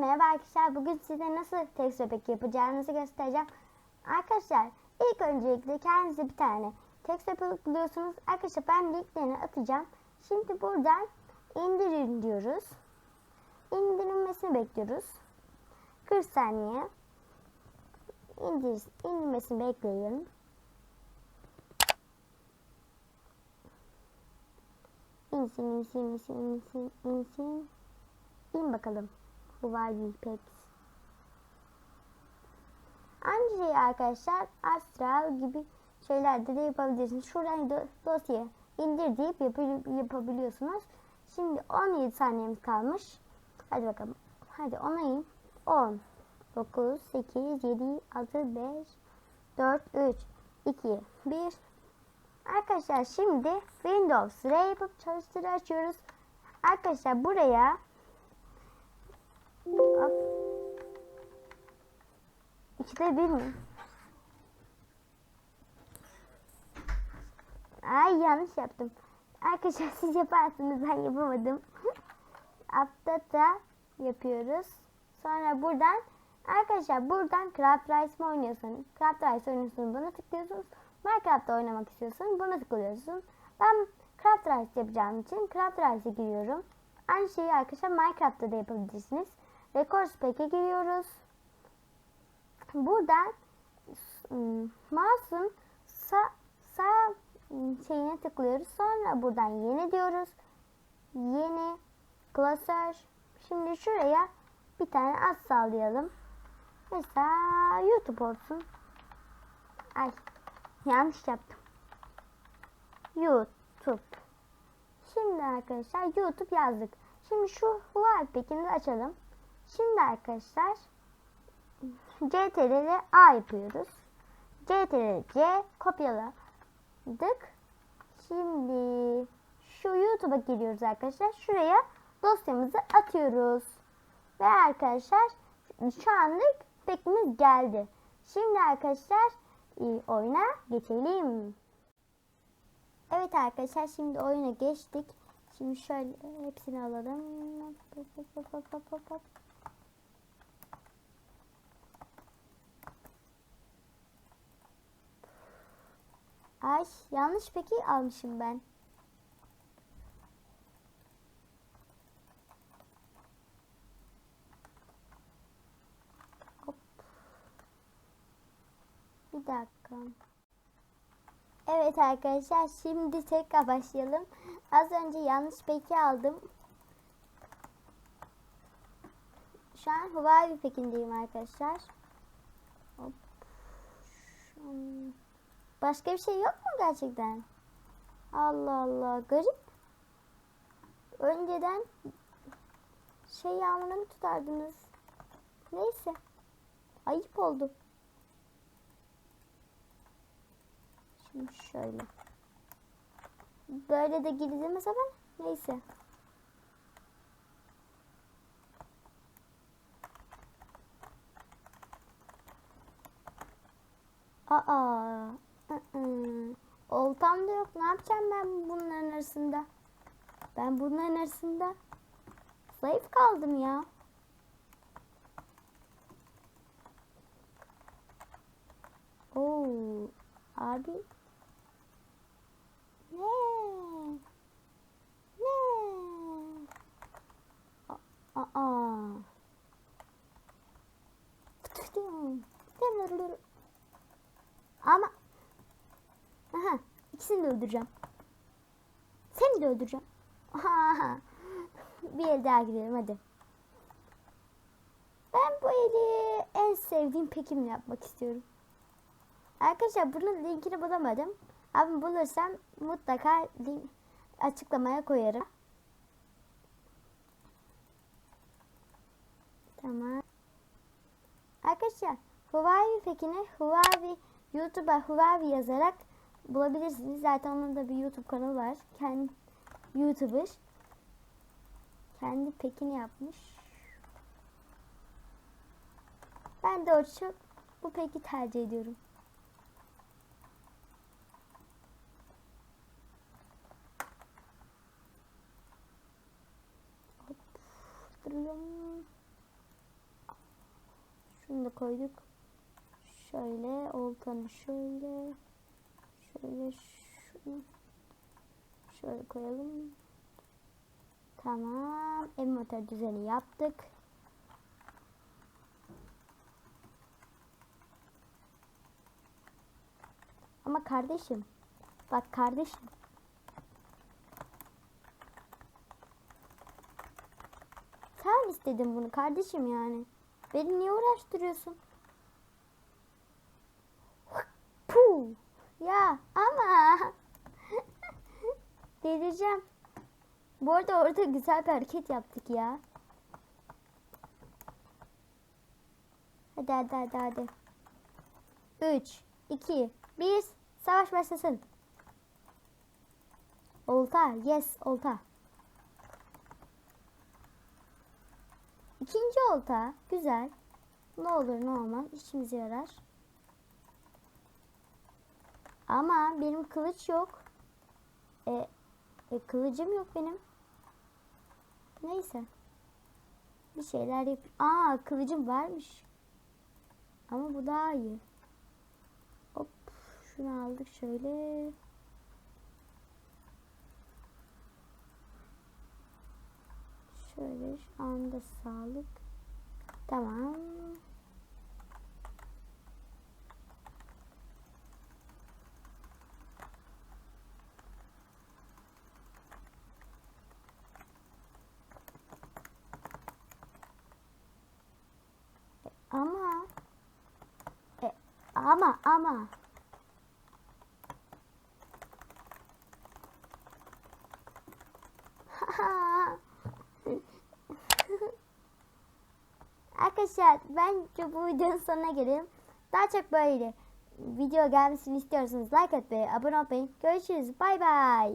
merhaba arkadaşlar. Bugün size nasıl tekst bebek yapacağınızı göstereceğim. Arkadaşlar ilk öncelikle kendinize bir tane tekst bebek buluyorsunuz. Arkadaşlar ben linklerini atacağım. Şimdi buradan indirin diyoruz. İndirilmesini bekliyoruz. 40 saniye. İndir, indirmesini bekleyin. İnsin, insin, insin, insin, insin. İn bakalım. Bu var bir. Aynı şey arkadaşlar astral gibi şeylerde de yapabilirsiniz. Şuradan do dosya indir deyip yap yapabiliyorsunuz. Şimdi 17 saniyemiz kalmış. Hadi bakalım. Hadi ona in. 10, 9, 8, 7, 6, 5, 4, 3, 2, 1. Arkadaşlar şimdi Windows R yapıp çalıştır açıyoruz. Arkadaşlar buraya Hop. İkide bir mi? Ay yanlış yaptım. Arkadaşlar siz yaparsınız ben yapamadım. Update'a yapıyoruz. Sonra buradan arkadaşlar buradan Craft Rice mi oynuyorsanız Craft Rice oynuyorsunuz buna tıklıyorsunuz. Minecraft'ta oynamak istiyorsanız buna tıklıyorsunuz. Ben Craft Rice yapacağım için Craft Rice'e giriyorum. Aynı şeyi arkadaşlar Minecraft'ta da yapabilirsiniz. Records Pack'e giriyoruz. Buradan ım, mouse'un sağ, sağ şeyine tıklıyoruz. Sonra buradan yeni diyoruz. Yeni klasör. Şimdi şuraya bir tane ad sağlayalım. Mesela YouTube olsun. Ay yanlış yaptım. YouTube. Şimdi arkadaşlar YouTube yazdık. Şimdi şu Wallpack'ini de açalım. Şimdi arkadaşlar CTRL A yapıyoruz. CTRL C kopyaladık. Şimdi şu YouTube'a giriyoruz arkadaşlar. Şuraya dosyamızı atıyoruz. Ve arkadaşlar şu anlık pekimiz geldi. Şimdi arkadaşlar e, oyuna geçelim. Evet arkadaşlar şimdi oyuna geçtik. Şimdi şöyle hepsini alalım. Hop, hop, hop, hop, hop, Ay yanlış peki almışım ben. Hop. Bir dakika. Evet arkadaşlar şimdi tekrar başlayalım. Az önce yanlış peki aldım. Şu an Huawei pekindeyim arkadaşlar. Hop. Başka bir şey yok mu gerçekten? Allah Allah garip. Önceden şey yağmuruna mı tutardınız? Neyse. Ayıp oldu. Şimdi şöyle. Böyle de gideceğiz ama neyse. Aa. Oltam da yok. Ne yapacağım ben bunların arasında? Ben bunların arasında zayıf kaldım ya. Oo, abi. Ne? Ne? A- Aa. Ama ikisini de öldüreceğim. Seni de öldüreceğim. Bir el daha gidelim hadi. Ben bu eli en sevdiğim pekimle yapmak istiyorum. Arkadaşlar bunun linkini bulamadım. Ama bulursam mutlaka link açıklamaya koyarım. Tamam. Arkadaşlar Huawei pekini Huawei YouTube'a Huawei yazarak bulabilirsiniz. Zaten onun da bir YouTube kanalı var. Kendi YouTuber. Kendi pekini yapmış. Ben de çok bu peki tercih ediyorum. Şunu da koyduk. Şöyle oltanı şöyle. Şöyle şunu. Şöyle koyalım. Tamam. Envanter düzeni yaptık. Ama kardeşim. Bak kardeşim. Sen istedin bunu kardeşim yani. Beni niye uğraştırıyorsun? Ya ama. Delireceğim. Bu arada orada güzel bir hareket yaptık ya. Hadi hadi hadi hadi. 3, 2, 1, savaş başlasın. Olta, yes, olta. İkinci olta, güzel. Ne olur ne olmaz, işimize yarar. Ama benim kılıç yok. E, e, kılıcım yok benim. Neyse. Bir şeyler yap. Aa kılıcım varmış. Ama bu daha iyi. Hop şunu aldık şöyle. Şöyle şu anda sağlık. Tamam. Ama e, ama ama Arkadaşlar bence bu videonun sonuna gelelim. Daha çok böyle video gelmesini istiyorsanız like atmayı, abone olmayı. Görüşürüz. Bay bay.